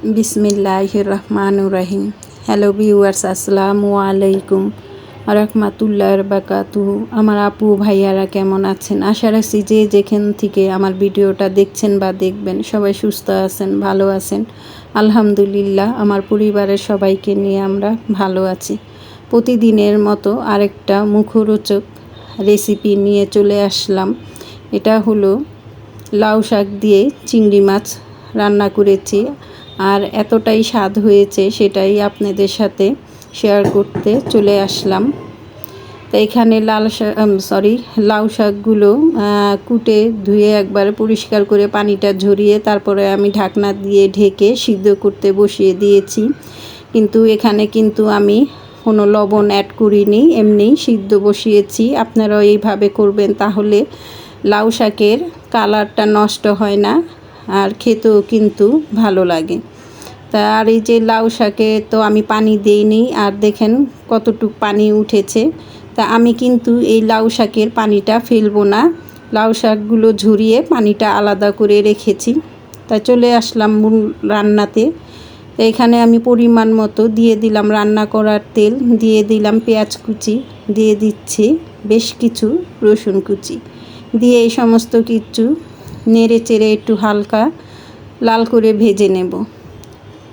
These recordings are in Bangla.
বিসমিল্লাহ রহমান রাহিম হ্যালো ভিউয়ার্স আসসালামু আলাইকুম। রহমাতুল্লাহ বাকাতু আমার আপু ভাইয়ারা কেমন আছেন? আশা রাখছি যে যেখান থেকে আমার ভিডিওটা দেখছেন বা দেখবেন, সবাই সুস্থ আছেন, ভালো আছেন। আলহামদুলিল্লাহ, আমার পরিবারের সবাইকে নিয়ে আমরা ভালো আছি। প্রতিদিনের মতো আরেকটা মুখরোচক রেসিপি নিয়ে চলে আসলাম। এটা হলো লাউ শাক দিয়ে চিংড়ি মাছ রান্না করেছি। আর এতটাই স্বাদ হয়েছে সেটাই আপনাদের সাথে শেয়ার করতে চলে আসলাম। তো এখানে লাল শাক সরি লাউ শাকগুলো কুটে ধুয়ে একবার পরিষ্কার করে পানিটা ঝরিয়ে তারপরে আমি ঢাকনা দিয়ে ঢেকে সিদ্ধ করতে বসিয়ে দিয়েছি। কিন্তু এখানে কিন্তু আমি কোনো লবণ অ্যাড করিনি এমনি সিদ্ধ বসিয়েছি। আপনারাও এইভাবে করবেন তাহলে লাউ শাকের কালারটা নষ্ট হয় না। আর খেতেও কিন্তু ভালো লাগে। তা আর এই যে লাউ শাকে তো আমি পানি দিইনি, আর দেখেন কতটুক পানি উঠেছে। তা আমি কিন্তু এই লাউ শাকের পানিটা ফেলব না। লাউ শাকগুলো ঝরিয়ে পানিটা আলাদা করে রেখেছি। তা চলে আসলাম মূল রান্নাতে। এখানে আমি পরিমাণ মতো দিয়ে দিলাম রান্না করার তেল, দিয়ে দিলাম পেঁয়াজ কুচি, দিয়ে দিচ্ছি বেশ কিছু রসুন কুচি। দিয়ে এই সমস্ত কিছু নেড়ে চেড়ে একটু হালকা লাল করে ভেজে নেব।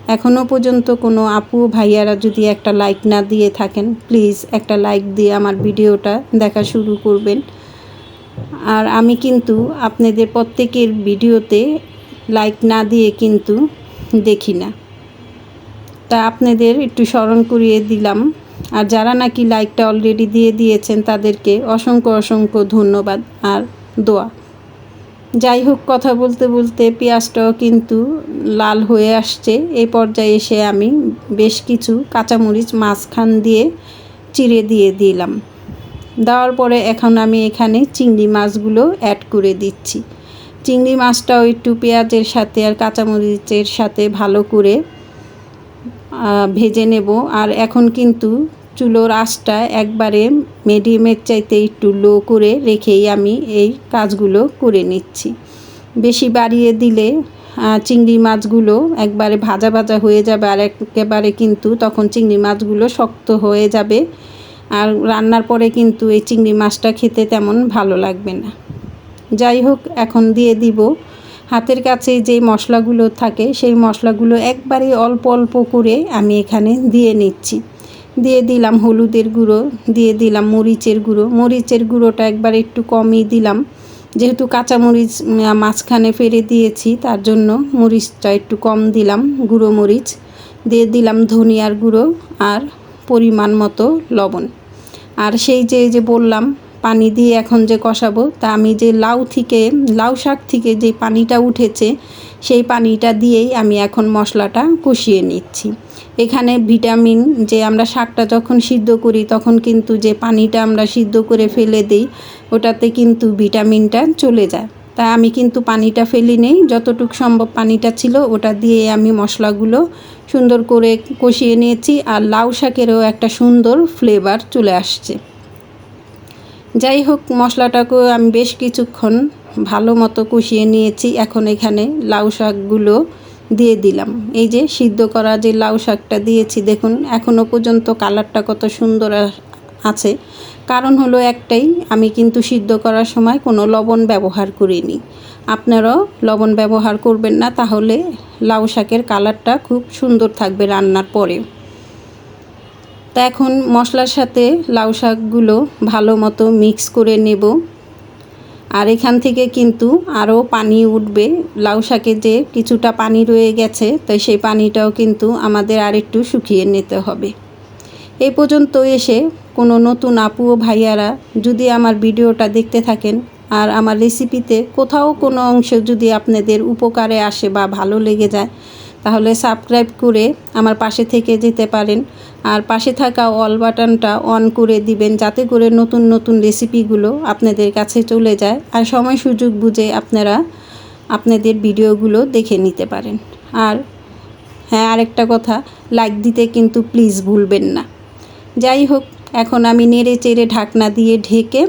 এখনও পর্যন্ত কোনো আপু ভাইয়ারা যদি একটা লাইক না দিয়ে থাকেন প্লিজ একটা লাইক দিয়ে আমার ভিডিওটা দেখা শুরু করবেন। আর আমি কিন্তু আপনাদের প্রত্যেকের ভিডিওতে লাইক না দিয়ে কিন্তু দেখি না। তা আপনাদের একটু স্মরণ করিয়ে দিলাম। আর যারা নাকি লাইকটা অলরেডি দিয়ে দিয়েছেন, তাদেরকে অসংখ্য অসংখ্য ধন্যবাদ আর দোয়া। যাই হোক, কথা বলতে বলতে পেঁয়াজটাও কিন্তু লাল হয়ে আসছে। এই পর্যায়ে এসে আমি বেশ কিছু কাঁচামরিচ মাঝখান দিয়ে চিড়ে দিয়ে দিলাম। দেওয়ার পরে এখন আমি এখানে চিংড়ি মাছগুলো অ্যাড করে দিচ্ছি। চিংড়ি মাছটাও একটু পেঁয়াজের সাথে আর কাঁচামরিচের সাথে ভালো করে ভেজে নেব। আর এখন কিন্তু চুলোর আঁচটা একবারে মিডিয়ামের চাইতে একটু লো করে রেখেই আমি এই কাজগুলো করে নিচ্ছি। বেশি বাড়িয়ে দিলে চিংড়ি মাছগুলো একবারে ভাজা ভাজা হয়ে যাবে আর একেবারে কিন্তু তখন চিংড়ি মাছগুলো শক্ত হয়ে যাবে আর রান্নার পরে কিন্তু এই চিংড়ি মাছটা খেতে তেমন ভালো লাগবে না। যাই হোক, এখন দিয়ে দিব। হাতের কাছে যে মশলাগুলো থাকে সেই মশলাগুলো একবারে অল্প অল্প করে আমি এখানে দিয়ে নিচ্ছি। দিয়ে দিলাম হলুদের গুঁড়ো, দিয়ে দিলাম মরিচের গুঁড়ো। মরিচের গুঁড়োটা একবার একটু কমই দিলাম। যেহেতু কাঁচা মরিচ মাঝখানে ফেরে দিয়েছি, তার জন্য মরিচটা একটু কম দিলাম, গুঁড়ো মরিচ। দিয়ে দিলাম ধনিয়ার গুঁড়ো আর পরিমাণ মতো লবণ। আর সেই যে যে বললাম পানি দিয়ে এখন যে কষাবো, তা আমি যে লাউ থেকে, লাউ শাক থেকে যে পানিটা উঠেছে, সেই পানিটা দিয়েই আমি এখন মশলাটা কষিয়ে নিচ্ছি। এখানে ভিটামিন যে আমরা শাকটা যখন সিদ্ধ করি, তখন কিন্তু যে পানিটা আমরা সিদ্ধ করে ফেলে দিই, ওটাতে কিন্তু ভিটামিনটা চলে যায়। তাই আমি কিন্তু পানিটা ফেলি নেই, যতটুক সম্ভব পানিটা ছিল, ওটা দিয়ে আমি মশলাগুলো সুন্দর করে কষিয়ে নিয়েছি, আর লাউ শাকেরও একটা সুন্দর ফ্লেভার চলে আসছে। যাই হোক, মশলাটাকেও আমি বেশ কিছুক্ষণ ভালো মতো কষিয়ে নিয়েছি। এখন এখানে লাউ শাকগুলো দিয়ে দিলাম। এই যে সিদ্ধ করা যে লাউ শাকটা দিয়েছি, দেখুন এখনও পর্যন্ত কালারটা কত সুন্দর আছে। কারণ হলো একটাই, আমি কিন্তু সিদ্ধ করার সময় কোনো লবণ ব্যবহার করিনি। আপনারাও লবণ ব্যবহার করবেন না, তাহলে লাউ শাকের কালারটা খুব সুন্দর থাকবে রান্নার পরে। তা এখন মশলার সাথে লাউ শাকগুলো ভালো মতো মিক্স করে নেব। আর এখান থেকে কিন্তু আরও পানি উঠবে। লাউ শাকে যে কিছুটা পানি রয়ে গেছে তো সেই পানিটাও কিন্তু আমাদের আরেকটু শুকিয়ে নিতে হবে। এই পর্যন্ত এসে কোনো নতুন আপু ও ভাইয়ারা যদি আমার ভিডিওটা দেখতে থাকেন আর আমার রেসিপিতে কোথাও কোনো অংশ যদি আপনাদের উপকারে আসে বা ভালো লেগে যায় তাহলে সাবস্ক্রাইব করে আমার পাশে থেকে যেতে পারেন। আর পাশে থাকা অল বাটনটা অন করে দিবেন যাতে করে নতুন নতুন রেসিপিগুলো আপনাদের কাছে চলে যায় আর সময় সুযোগ বুঝে আপনারা আপনাদের ভিডিওগুলো দেখে নিতে পারেন। আর হ্যাঁ আরেকটা কথা লাইক দিতে কিন্তু প্লিজ ভুলবেন না। যাই হোক, এখন আমি নেড়ে চেড়ে ঢাকনা দিয়ে ঢেকে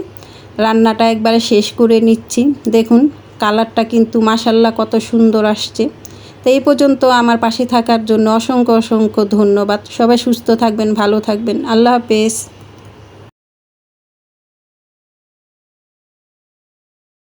রান্নাটা একবারে শেষ করে নিচ্ছি। দেখুন কালারটা কিন্তু মাসাল্লা কত সুন্দর আসছে। তো এই পর্যন্ত আমার পাশে থাকার জন্য অসংখ্য অসংখ্য ধন্যবাদ। সবাই সুস্থ থাকবেন, ভালো থাকবেন। আল্লাহ হাফেজ।